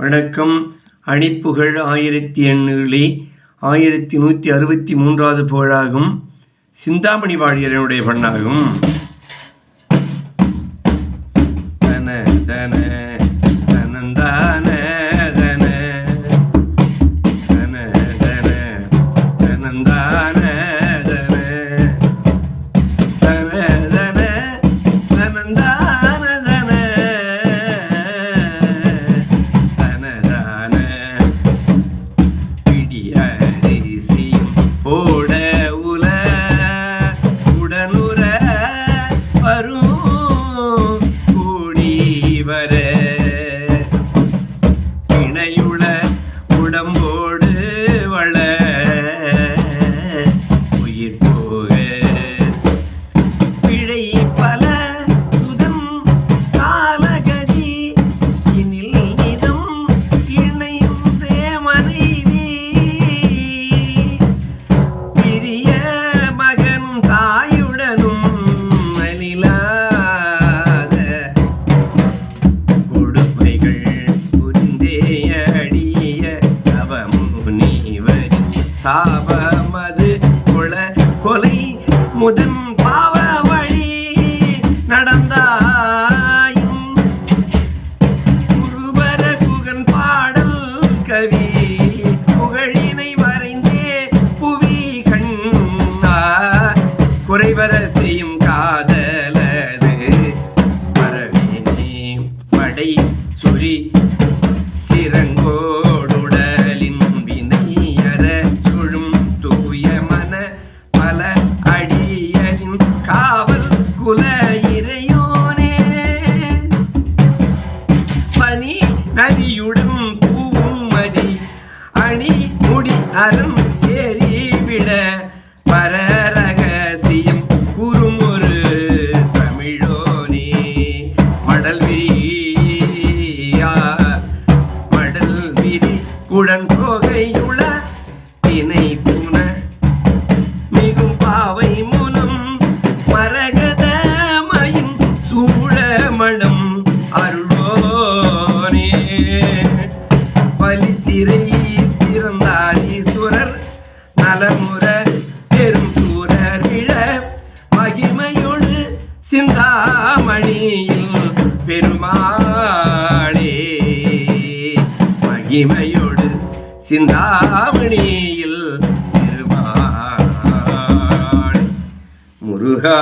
வணக்கம். அணிப்புகழ் ஆயிரத்தி எண்ணூறு ஆயிரத்தி நூற்றி அறுபத்தி மூன்றாவது புகழாகும். சிந்தாமணி வாழியரனுடைய பண்ணாகும் தன தன. சிறிய மகன் தாயுடனும் அலிலாத கொடுமைகள் புரிந்தே அடிய அவமுனிவரி சாபமது கொல கொலை முதன் முடி அறம் ஏறி விட பரரகசியம் கூறும் ஒரு தமிழோனே மடல் விரியா மடல் விரி குடன் தொகையுள தினை நலமுற பெரும் சூரர் விழ சிந்தாமணியில் பெருமாளே. மகிமையோடு சிந்தாமணியில் பெருமாள். முருகா